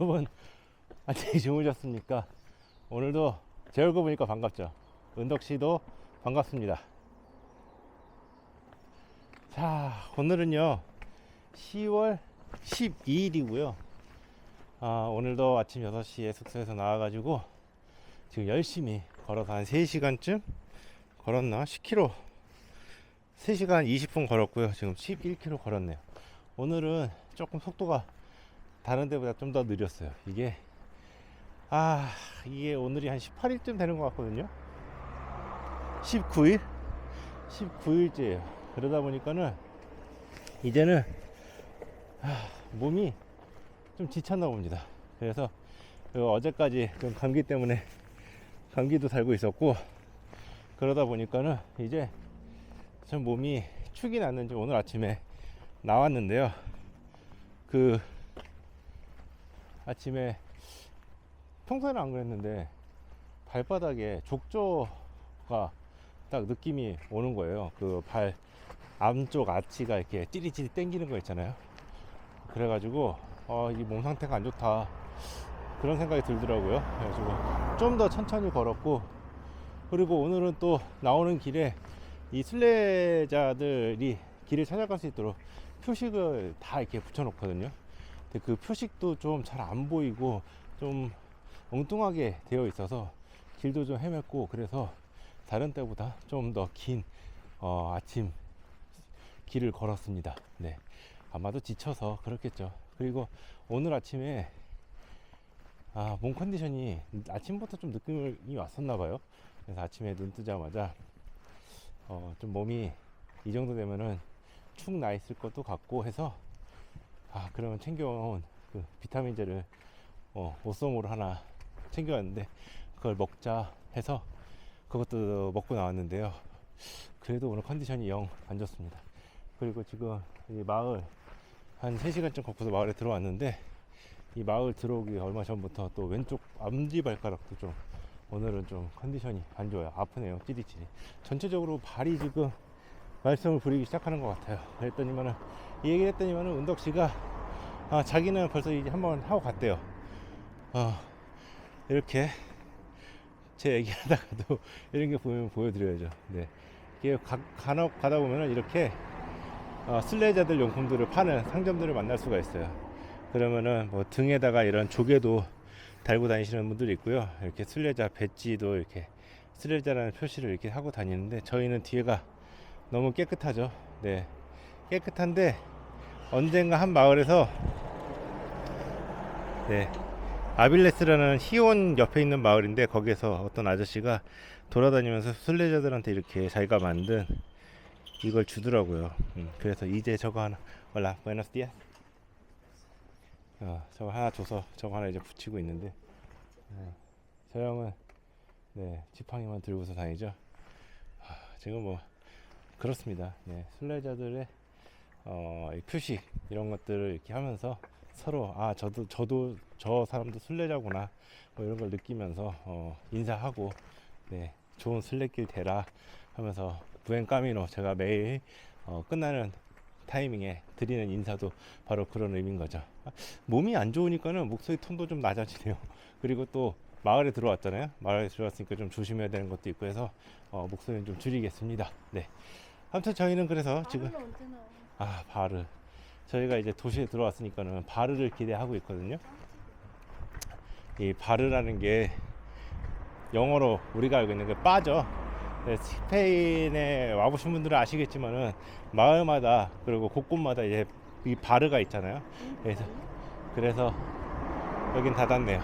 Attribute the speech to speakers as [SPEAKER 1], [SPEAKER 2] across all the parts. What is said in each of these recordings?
[SPEAKER 1] 여러분 안녕히 주무셨습니까? 오늘도 제 얼굴 보니까 반갑죠? 은덕 씨도 반갑습니다. 자, 오늘은요 10월 12일이고요. 아, 오늘도 아침 6시에 숙소에서 나와가지고 지금 열심히 걸어서 한 3시간쯤 걸었나? 10km 3시간 20분 걸었고요. 지금 11km 걸었네요. 오늘은 조금 속도가 다른 데보다 좀 더 느렸어요. 이게 아 이게 오늘이 한 18일쯤 되는 것 같거든요. 19일? 19일째예요. 그러다 보니까는 이제는 아, 몸이 좀 지쳤나 봅니다. 그래서 그 어제까지 좀 감기 때문에 감기도 달고 있었고 그러다 보니까는 이제 전 몸이 축이 났는지 오늘 아침에 나왔는데요. 그 아침에 평소에는 안 그랬는데 발바닥에 족저가 딱 느낌이 오는 거예요. 그발 암쪽 아치가 이렇게 찌릿찌릿 당기는 거 있잖아요. 그래가지고 어, 이 몸 상태가 안 좋다 그런 생각이 들더라고요. 그래가지고 좀 더 천천히 걸었고 그리고 오늘은 또 나오는 길에 이 순례자들이 길을 찾아갈 수 있도록 표식을 다 이렇게 붙여놓거든요. 근데 그 표식도 좀 잘 안 보이고 좀 엉뚱하게 되어 있어서 길도 좀 헤맸고 그래서 다른 때보다 좀 더긴 어, 아침 길을 걸었습니다. 네. 아마도 지쳐서 그렇겠죠. 그리고 오늘 아침에 아, 몸 컨디션이 아침부터 좀 느낌이 왔었나 봐요. 그래서 아침에 눈 뜨자마자 어, 좀 몸이 이 정도 되면은 축 나 있을 것도 같고 해서 아, 그러면 챙겨온 그 비타민제를 어, 오쏘모로 하나 챙겨왔는데 그걸 먹자 해서 그것도 먹고 나왔는데요. 그래도 오늘 컨디션이 영 안 좋습니다. 그리고 지금 이 마을 한 3시간쯤 걷고서 마을에 들어왔는데 이 마을 들어오기 얼마 전부터 또 왼쪽 앞뒤 발가락도 좀 오늘은 좀 컨디션이 안 좋아요. 아프네요. 찌릿찌릿. 전체적으로 발이 지금 말썽을 부리기 시작하는 것 같아요. 그랬더니만은 이 얘기를 했더니만은 은덕 씨가 아, 자기는 벌써 이제 한번 하고 갔대요. 어, 이렇게 제 얘기하다가도 이런 게 보면 보여드려야죠. 네. 이게 가, 간혹 가다 보면은 이렇게 어, 순례자들 용품들을 파는 상점들을 만날 수가 있어요. 그러면은 뭐 등에다가 이런 조개도 달고 다니시는 분들이 있고요. 이렇게 순례자 배지도 이렇게 순례자라는 표시를 이렇게 하고 다니는데 저희는 뒤에가 너무 깨끗하죠. 네. 깨끗한데 언젠가 한 마을에서 네. 아빌레스라는 히온 옆에 있는 마을인데 거기에서 어떤 아저씨가 돌아다니면서 순례자들한테 이렇게 자기가 만든 이걸 주더라고요. 음, 그래서 이제 저거 하나 올라 디아스 어, 저거 하나 줘서 저거 하나 이제 붙이고 있는데 네, 저 형은 네, 지팡이만 들고서 다니죠. 아, 지금 뭐 그렇습니다. 네, 순례자들의 어, 이 표식 이런 것들을 이렇게 하면서 서로 아 저도 저도 저 사람도 순례자구나 뭐 이런 걸 느끼면서 어, 인사하고 네, 좋은 순례길 되라 하면서 부엔 까미노 제가 매일 어, 끝나는 타이밍에 드리는 인사도 바로 그런 의미인 거죠. 아, 몸이 안 좋으니까는 목소리 톤도 좀 낮아지네요. 그리고 또 마을에 들어왔잖아요. 마을에 들어왔으니까 좀 조심해야 되는 것도 있고 해서 어, 목소리는 좀 줄이겠습니다. 네. 아무튼 저희는 그래서 지금? 아 바르 저희가 이제 도시에 들어왔으니까는 바르를 기대하고 있거든요. 이 바르라는 게 영어로 우리가 알고 있는 게 빠져. 네, 스페인에 와보신 분들은 아시겠지만은 마을마다 그리고 곳곳마다 이제 이 바르가 있잖아요. 그래서 그래서 여긴 닫았네요.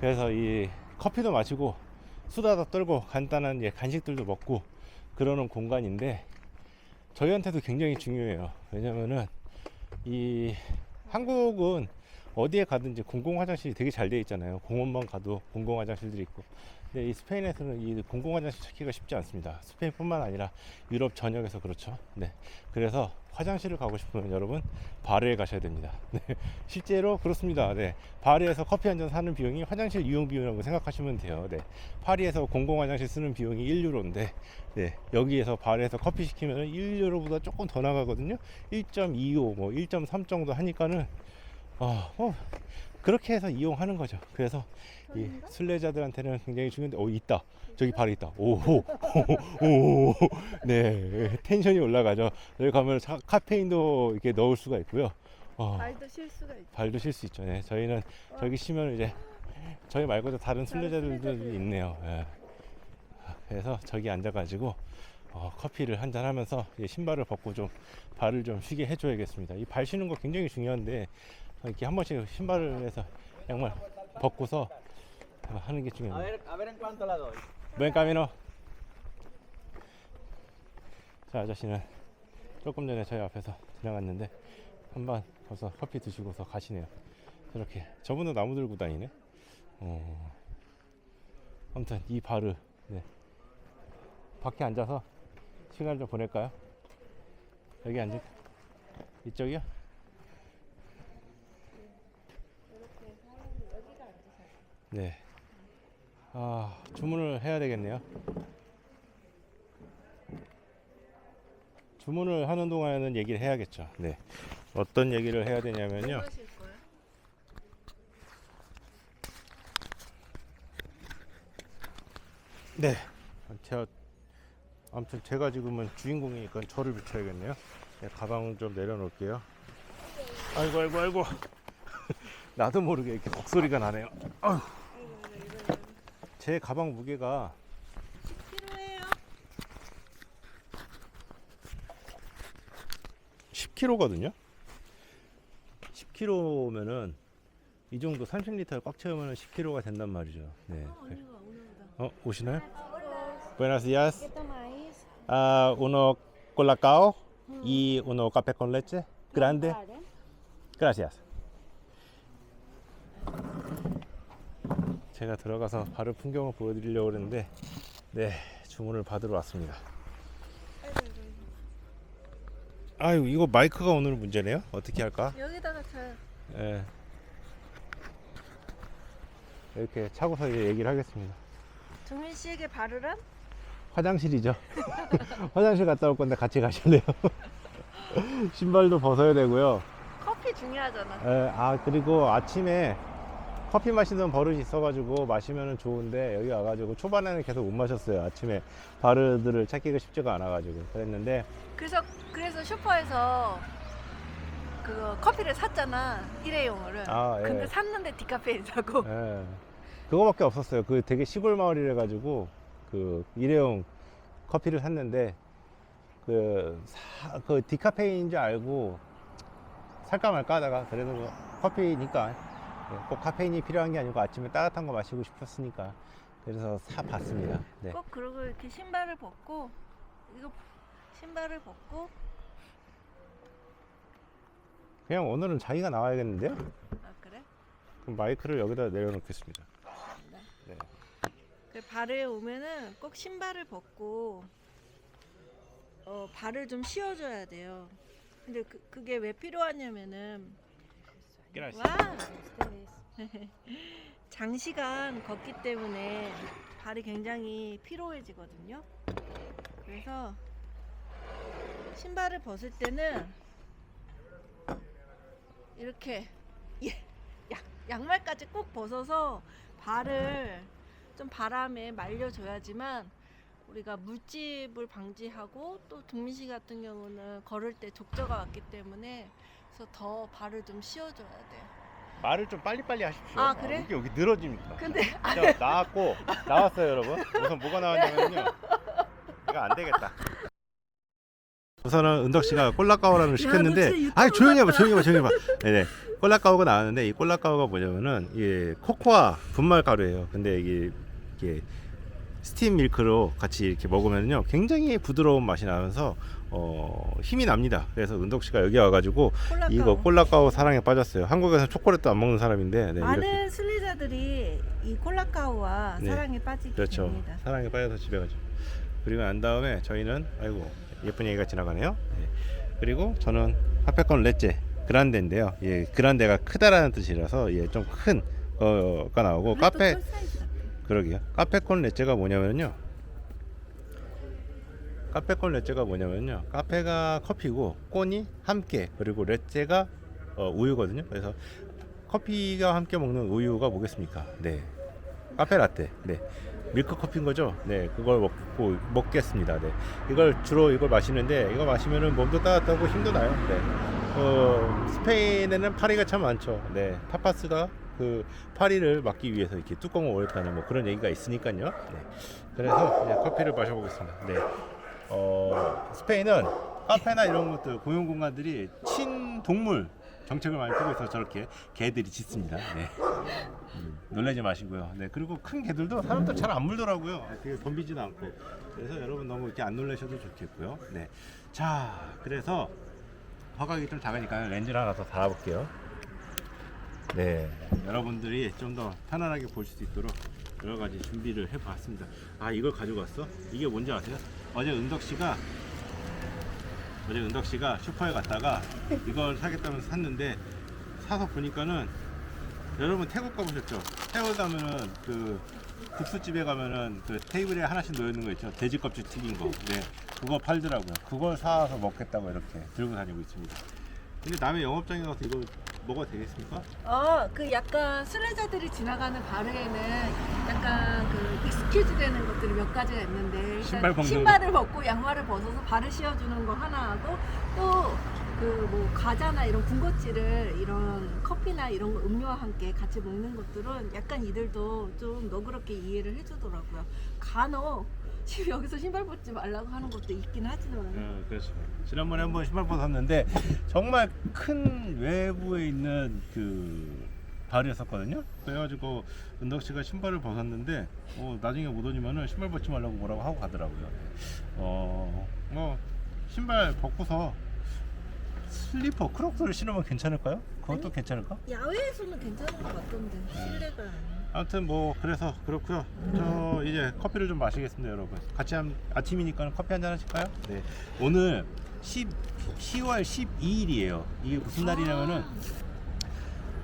[SPEAKER 1] 그래서 이 커피도 마시고 수다도 떨고 간단한 이제 간식들도 먹고 그러는 공간인데 저희한테도 굉장히 중요해요. 왜냐면은 이 한국은 어디에 가든지 공공 화장실이 되게 잘돼 있잖아요. 공원만 가도 공공 화장실들이 있고. 근데 이 스페인에서는 이 공공 화장실 찾기가 쉽지 않습니다. 스페인뿐만 아니라 유럽 전역에서 그렇죠. 네. 그래서 화장실을 가고 싶으면 여러분 바르에 가셔야 됩니다. 네. 실제로 그렇습니다. 네. 바르에서 커피 한 잔 사는 비용이 화장실 이용 비용이라고 생각하시면 돼요. 네. 파리에서 공공 화장실 쓰는 비용이 1유로인데 네. 여기에서 바르에서 커피 시키면 1유로보다 조금 더 나가거든요. 1.25, 뭐 1.3 정도 하니까는 아, 어, 그렇게 해서 이용하는 거죠. 그래서 이 순례자들한테는 굉장히 중요한데, 오 있다. 저기 바로 있다. 오호, 오, 네, 텐션이 올라가죠. 여기 가면 차- 카페인도 이렇게 넣을 수가 있고요. 어,
[SPEAKER 2] 발도 쉴 수가 있죠.
[SPEAKER 1] 발도 쉴 수 있죠. 네, 저희는 저기 쉬면 이제 저희 말고도 다른 순례자들도
[SPEAKER 2] 순례자들.
[SPEAKER 1] 있네요. 예. 그래서 저기 앉아가지고 어, 커피를 한잔 하면서 이 신발을 벗고 좀 발을 좀 쉬게 해줘야겠습니다. 이 발 쉬는 거 굉장히 중요한데 이렇게 한 번씩 신발을 해서 양말 벗고서 하는 게 중요해요. 웬 까미노? 자 아저씨는 조금 전에 저희 앞에서 지나갔는데 한번 벌써 커피 드시고서 가시네요. 저렇게 저분은 나무 들고 다니네. 어. 아무튼 이 바르 네. 밖에 앉아서 시간 좀 보낼까요? 여기 앉을 이쪽이요?
[SPEAKER 2] 이렇게 사람이 여기가 앉으세요.
[SPEAKER 1] 네. 아 주문을 해야 되겠네요. 주문을 하는 동안에는 얘기를 해야겠죠. 네. 어떤 얘기를 해야 되냐면요. 네. 제가 아무튼 제가 지금은 주인공이니까 저를 비춰야겠네요. 네, 가방 좀 내려놓을게요. 아이고 아이고 아이고. 나도 모르게 이렇게 목소리가 나네요. 아유. 제 가방 무게가
[SPEAKER 2] 필요해요.
[SPEAKER 1] 10kg거든요. 10kg면은 이 정도 30리터 꽉 채우면 10kg가 된단 말이죠. 네.
[SPEAKER 2] 어.
[SPEAKER 1] 어, 오시나요? Buenos días. Ah, uno colacao y uno café con leche grande. Gracias. 제가 들어가서 바로 풍경을 보여드리려고 그랬는데, 네 주문을 받으러 왔습니다. 아유 이거 마이크가 오늘 문제네요. 어떻게 할까?
[SPEAKER 2] 여기다가 잘
[SPEAKER 1] 예. 이렇게 차고서 얘기를 하겠습니다.
[SPEAKER 2] 정민 씨에게 바르란?
[SPEAKER 1] 화장실이죠. 화장실 갔다 올 건데 같이 가실래요? 신발도 벗어야 되고요.
[SPEAKER 2] 커피 중요하잖아.
[SPEAKER 1] 예, 아 그리고 아침에 커피 마시는 버릇이 있어가지고 마시면 좋은데 여기 와가지고 초반에는 계속 못 마셨어요. 아침에 바르들을 찾기가 쉽지가 않아가지고 그랬는데
[SPEAKER 2] 그래서 그래서 슈퍼에서 그거 커피를 샀잖아 일회용을.
[SPEAKER 1] 아, 예.
[SPEAKER 2] 근데 샀는데 디카페인 사고.
[SPEAKER 1] 예, 그거밖에 없었어요. 그 되게 시골 마을이라 가지고 그 일회용 커피를 샀는데 그, 사, 그 디카페인인 줄 알고 살까 말까 하다가 그래도 뭐 커피니까 예, 꼭 카페인이 필요한 게 아니고 아침에 따뜻한 거 마시고 싶었으니까 그래서 사 봤습니다. 네.
[SPEAKER 2] 꼭 그러고 이렇게 신발을 벗고 이거 신발을 벗고
[SPEAKER 1] 그냥 오늘은 자기가 나와야겠는데요?
[SPEAKER 2] 아 그래?
[SPEAKER 1] 그럼 마이크를 여기다 내려놓겠습니다. 네.
[SPEAKER 2] 그 발에 오면은 꼭 신발을 벗고 어 발을 좀 씌워줘야 돼요. 근데 그, 그게 왜 필요하냐면은 와 장시간 걷기 때문에 발이 굉장히 피로해지거든요. 그래서 신발을 벗을 때는 이렇게 예, 양, 양말까지 꼭 벗어서 발을 좀 바람에 말려줘야지만 우리가 물집을 방지하고 또 동민 씨 같은 경우는 걸을 때 족저가 왔기 때문에 그래서 더 발을 좀 씌워줘야 돼요.
[SPEAKER 1] 말을 좀 빨리빨리 하십시오.
[SPEAKER 2] 아, 그래?
[SPEAKER 1] 이게 여기 늘어집니까?
[SPEAKER 2] 근데
[SPEAKER 1] 자, 나왔고 나왔어요 여러분 우선 뭐가 나왔냐면요 이거 안 되겠다 우선은 은덕 씨가
[SPEAKER 2] 진짜
[SPEAKER 1] 시켰는데 아니 조용히 해봐. 조용히 해봐 조용히 해봐 네네 꼴라까오가 나왔는데 이 꼴라까오가 뭐냐면은 이게 코코아 분말 가루예요 근데 이게 이게 스팀 밀크로 같이 이렇게 먹으면요 굉장히 부드러운 맛이 나면서 어 힘이 납니다 그래서 은덕 씨가 여기 와가지고
[SPEAKER 2] 콜라카오.
[SPEAKER 1] 이거 꼴라까오 사랑에 빠졌어요 한국에서 초콜릿도 안 먹는 사람인데 네,
[SPEAKER 2] 많은
[SPEAKER 1] 이렇게
[SPEAKER 2] 순례자들이 이 콜라카오와
[SPEAKER 1] 네.
[SPEAKER 2] 사랑에 빠지게
[SPEAKER 1] 그렇죠.
[SPEAKER 2] 됩니다.
[SPEAKER 1] 사랑에 빠져서 집에 가죠. 그리고 난 다음에 저희는 아이고 예쁜 얘기가 지나가네요. 예. 그리고 저는 하페콘 레제 그란데인데요. 예, 그란데가 크다라는 뜻이라서 예, 좀큰 거가 나오고 카페. 그러게요. 카페콘 레제가 뭐냐면요. 카페콘 레제가 뭐냐면요. 카페가 커피고 콘이 함께 그리고 레제가 어, 우유거든요. 그래서 커피가 함께 먹는 우유가 뭐겠습니까? 네. 카페 라떼. 네. 밀크 커피인 거죠? 네. 그걸 먹고 먹겠습니다. 네. 이걸 주로 이걸 마시는데 이거 마시면은 몸도 따뜻하고 힘도 나요. 네. 어, 스페인에는 파리가 참 많죠. 네. 타파스가 그 파리를 막기 위해서 이렇게 뚜껑을 올렸다는 뭐 그런 얘기가 있으니까요. 네. 그래서 커피를 마셔보겠습니다. 네. 어, 스페인은 카페나 이런 것들 공용 공간들이 친동물 정책을 많이 피고 있어서 저렇게 개들이 짖습니다. 네. 음, 놀라지 마시고요. 네. 그리고 큰 개들도 사람들 잘 안 물더라고요. 네, 되게 덤비지도 않고. 그래서 여러분 너무 이렇게 안 놀라셔도 좋겠고요. 네. 자, 그래서 화각이 좀 작으니까 렌즈를 하나 더 달아볼게요. 네. 여러분들이 좀 더 편안하게 보실 수 있도록 여러 가지 준비를 해봤습니다. 아, 이걸 왔어? 이게 뭔지 아세요? 어제 은덕 씨가 어제 은덕 씨가 슈퍼에 갔다가 이걸 사겠다면서 샀는데 사서 보니까는 여러분 태국 가보셨죠? 태국 가면은 그 국수집에 가면은 그 테이블에 하나씩 놓여 있는 거 있죠? 돼지 껍질 튀긴 거. 네, 그거 팔더라고요. 그걸 사서 먹겠다고 이렇게 들고 다니고 있습니다. 근데 남의 영업장에 가서 이거 먹어도 되겠습니까?
[SPEAKER 2] 어, 그 약간 순례자들이 지나가는 바르에는 약간 그 익스큐즈 되는 것들이 몇 가지가 있는데 일단
[SPEAKER 1] 신발 벗는
[SPEAKER 2] 신발을 벗고 양말을 벗어서 발을 씌워주는 거 하나 하고 또 그 뭐 과자나 이런 군것질을 이런 커피나 이런 거 음료와 함께 같이 먹는 것들은 약간 이들도 좀 너그럽게 이해를 해주더라고요. 간혹 지금 여기서 신발 벗지 말라고 하는 것도 있긴 하지만
[SPEAKER 1] 네, 그렇죠. 지난번에 한번 신발 벗었는데 정말 큰 외부에 있는 그 발이었었거든요. 그래가지고 은덕 씨가 신발을 벗었는데 어, 나중에 못 오니면은 신발 벗지 말라고 뭐라고 하고 가더라고요. 어, 뭐 신발 벗고서 슬리퍼 크록스를 신으면 괜찮을까요? 그것도
[SPEAKER 2] 아니.
[SPEAKER 1] 괜찮을까?
[SPEAKER 2] 야외에서는 괜찮은 것 같던데 실내가
[SPEAKER 1] 아무튼 뭐 그래서 그렇고요. 저 이제 커피를 좀 마시겠습니다, 여러분. 같이 한 아침이니까 커피 한잔 하실까요? 네. 오늘 10 10월 12일이에요. 이게 무슨 날이냐면은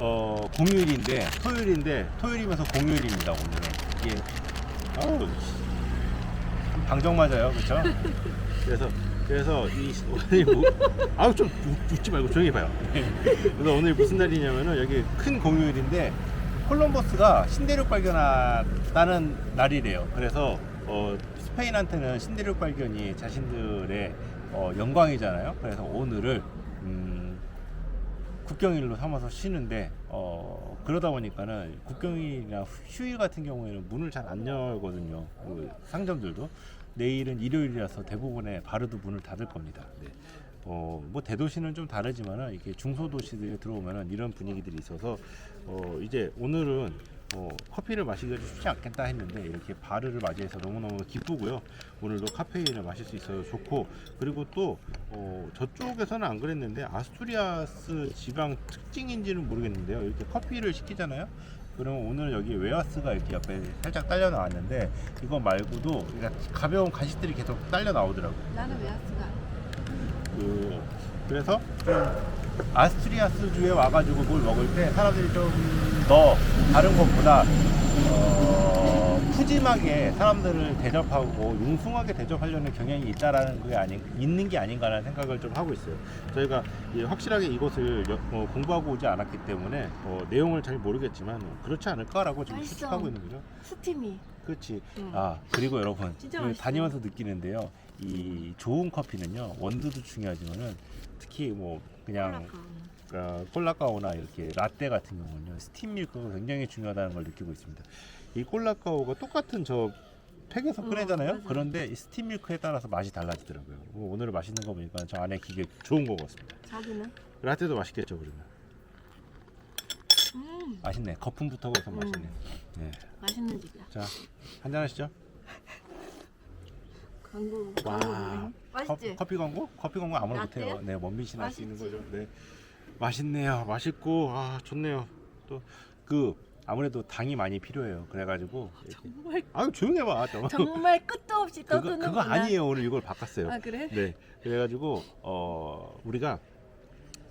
[SPEAKER 1] 어 공휴일인데 토요일인데 토요일이면서 공휴일입니다 오늘은. 이게 어우 씨. 방정 맞아요, 그렇죠? 그래서 그래서 이 오늘 뭐 아우 좀 웃- 웃지 말고 조용히 봐요. 그래서 오늘 무슨 날이냐면은 여기 큰 공휴일인데 콜럼버스가 신대륙 발견했다는 날이래요. 그래서 어, 스페인한테는 신대륙 발견이 자신들의 어, 영광이잖아요. 그래서 오늘을 음, 국경일로 삼아서 쉬는데 어, 그러다 보니까는 국경일이나 휴일 같은 경우에는 문을 잘 안 열거든요. 그 상점들도 내일은 일요일이라서 대부분의 바르도 문을 닫을 겁니다. 네. 어, 뭐 대도시는 좀 다르지만은 이렇게 중소도시들에 들어오면은 이런 분위기들이 있어서 어, 이제 오늘은 어, 커피를 마시기가 좀 쉽지 않겠다 했는데 이렇게 바르를 맞이해서 너무너무 기쁘고요. 오늘도 카페인을 마실 수 있어서 좋고 그리고 또 어, 저쪽에서는 안 그랬는데 아스투리아스 지방 특징인지는 모르겠는데요. 이렇게 커피를 시키잖아요. 그러면 오늘 여기 웨하스가 이렇게 옆에 살짝 딸려 나왔는데 이거 말고도 그러니까 가벼운 가식들이 계속 딸려 나오더라고요.
[SPEAKER 2] 나는 웨하스가
[SPEAKER 1] 그 그래서 아스트리아스 주에 와가지고 뭘 먹을 때 사람들이 좀 더 다른 것보다 어, 푸짐하게 사람들을 대접하고 융숭하게 대접하려는 경향이 있다라는 게 아닌 있는 게 아닌가라는 생각을 좀 하고 있어요. 저희가 이 확실하게 이곳을 여- 어, 공부하고 오지 않았기 때문에 어, 내용을 잘 모르겠지만 어, 그렇지 않을까라고 지금
[SPEAKER 2] 맛있어.
[SPEAKER 1] 추측하고 있는 거죠.
[SPEAKER 2] 스팀이
[SPEAKER 1] 그렇지.
[SPEAKER 2] 응.
[SPEAKER 1] 아 그리고 여러분. 다니면서 느끼는데요. 이 좋은 커피는요 원두도 중요하지만은 특히 뭐 그냥
[SPEAKER 2] 콜라가.
[SPEAKER 1] 어, 콜라카오나 이렇게 라떼 같은 경우는요 스팀 밀크가 굉장히 중요하다는 걸 느끼고 있습니다. 이 콜라카오가 똑같은 저 팩에서
[SPEAKER 2] 응,
[SPEAKER 1] 꺼내잖아요.
[SPEAKER 2] 맞아요.
[SPEAKER 1] 그런데 이 스팀 밀크에 따라서 맛이 달라지더라고요. 뭐 오늘 맛있는 거 보니까 저 안에 기계 좋은 거 같습니다.
[SPEAKER 2] 자기는
[SPEAKER 1] 라떼도 맛있겠죠, 그러면.
[SPEAKER 2] 음
[SPEAKER 1] 맛있네. 거품부터 우선
[SPEAKER 2] 음.
[SPEAKER 1] 맛있네. 네.
[SPEAKER 2] 맛있는 집이야.
[SPEAKER 1] 자, 한잔 하시죠.
[SPEAKER 2] 광고
[SPEAKER 1] 와.
[SPEAKER 2] 광고 맛있지?
[SPEAKER 1] 커, 피 광고? 커피 광고 아무나
[SPEAKER 2] 라떼요?
[SPEAKER 1] 못해요. 네, 원빈씨나 할수 있는? 거죠. 네, 맛있네요. 맛있고 아 좋네요. 또 그 아무래도 당이 많이 필요해요. 그래가지고 이렇게.
[SPEAKER 2] 정말
[SPEAKER 1] 아유 조용해 봐. 좀.
[SPEAKER 2] 정말 끝도 없이
[SPEAKER 1] 그거
[SPEAKER 2] 떠드는
[SPEAKER 1] 그거 아니에요. 오늘 이걸 바꿨어요.
[SPEAKER 2] 아 그래?
[SPEAKER 1] 네, 그래가지고 어 우리가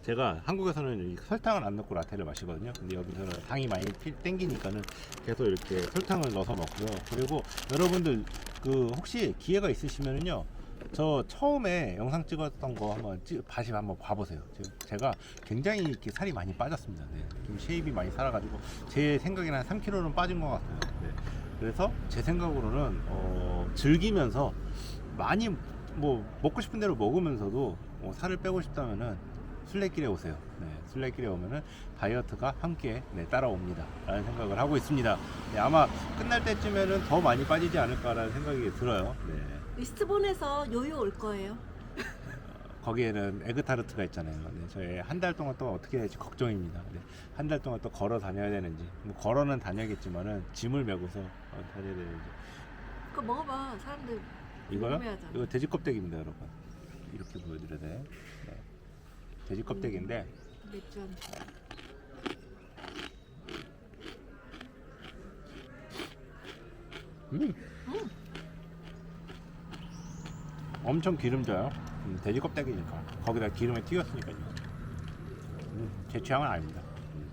[SPEAKER 1] 제가 한국에서는 이 설탕을 안 넣고 라떼를 마시거든요. 근데 여기서는 당이 많이 필- 땡기니까는 계속 이렇게 설탕을 넣어서 먹고요. 그리고 여러분들 그 혹시 기회가 있으시면은요. 저 처음에 영상 찍었던 거 한번 찍, 다시 한번 봐보세요. 제가 굉장히 이렇게 살이 많이 빠졌습니다. 네. 좀 쉐입이 많이 살아가지고 제 생각에는 한 3kg는 빠진 것 같아요. 네. 그래서 제 생각으로는 어, 즐기면서 많이 뭐 먹고 싶은 대로 먹으면서도 뭐 살을 빼고 싶다면은 순례길에 오세요. 네, 순례길에 오면은 다이어트가 함께 네, 따라옵니다. 라는 생각을 하고 있습니다. 네, 아마 끝날 때쯤에는 더 많이 빠지지 않을까라는 생각이 들어요. 네.
[SPEAKER 2] 리스본에서 요요 올 거예요.
[SPEAKER 1] 거기에는 에그타르트가 있잖아요. 네, 저희 한 달 동안 또 어떻게 될지 걱정입니다. 네, 한 달 동안 또 걸어 다녀야 되는지, 뭐 걸어는 다녀야겠지만은 짐을 메고서 어, 다녀야 되는지.
[SPEAKER 2] 그거 먹어봐. 사람들
[SPEAKER 1] 이거요?
[SPEAKER 2] 궁금해하잖아.
[SPEAKER 1] 이거 돼지 껍데기입니다, 여러분. 이렇게 보여드려야 돼. 네. 돼지 껍데기인데
[SPEAKER 2] 맥주 한 잔.
[SPEAKER 1] 음. 엄청 기름져요. 음, 돼지 껍데기니까 거기다 기름에 튀겼으니까요. 음, 제 취향은 아닙니다. 음.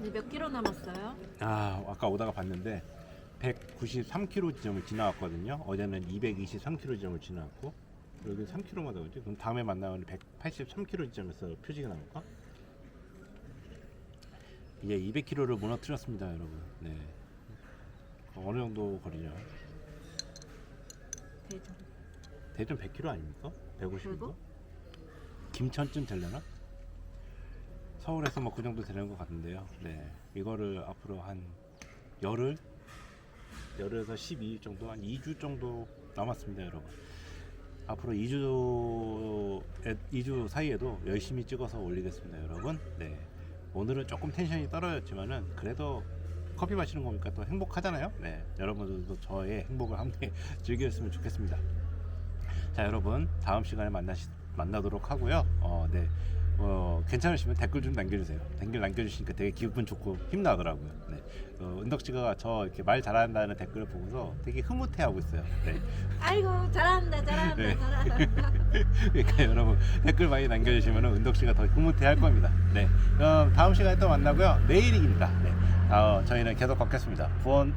[SPEAKER 2] 이제 몇 킬로 남았어요?
[SPEAKER 1] 아 아까 오다가 봤는데 193km 지점을 지나왔거든요. 어제는 223km 지점을 지나왔고 여기 3km마다 오지. 그럼 다음에 만나면 183km 지점에서 표식이 나올까? 이제 200km를 무너뜨렸습니다, 여러분. 네. 어느 정도 거리냐?
[SPEAKER 2] 대전.
[SPEAKER 1] 대전 100km 아닙니까? 150km?
[SPEAKER 2] 그리고?
[SPEAKER 1] 김천쯤 되려나? 서울에서 뭐 그 정도 되는 것 같은데요. 네, 이거를 앞으로 한 열흘, 열흘에서 12일 정도, 한 2주 정도 남았습니다, 여러분. 앞으로 2주, 2주 사이에도 열심히 찍어서 올리겠습니다, 여러분. 네, 오늘은 조금 텐션이 떨어졌지만은 그래도 커피 마시는 거니까 또 행복하잖아요. 네, 여러분들도 저의 행복을 함께 즐겼으면 좋겠습니다. 자 여러분 다음 시간에 만나시, 만나도록 하고요 어, 네. 어, 괜찮으시면 댓글 좀 남겨주세요 댓글 남겨주시니까 되게 기분 좋고 힘나더라고요 네. 어, 은덕 씨가 저 이렇게 말 잘한다는 댓글을 보고서 되게 흐뭇해하고 있어요 네.
[SPEAKER 2] 아이고 잘한다 잘한다
[SPEAKER 1] 네.
[SPEAKER 2] 잘한다.
[SPEAKER 1] 그러니까 여러분 댓글 많이 남겨주시면 은덕 씨가 더 흐뭇해할 겁니다 네. 그럼 다음 시간에 또 만나고요 내일입니다 네. 어, 저희는 계속 걷겠습니다 부원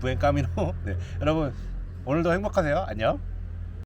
[SPEAKER 1] 부엔 까미노 네. 여러분 오늘도 행복하세요 안녕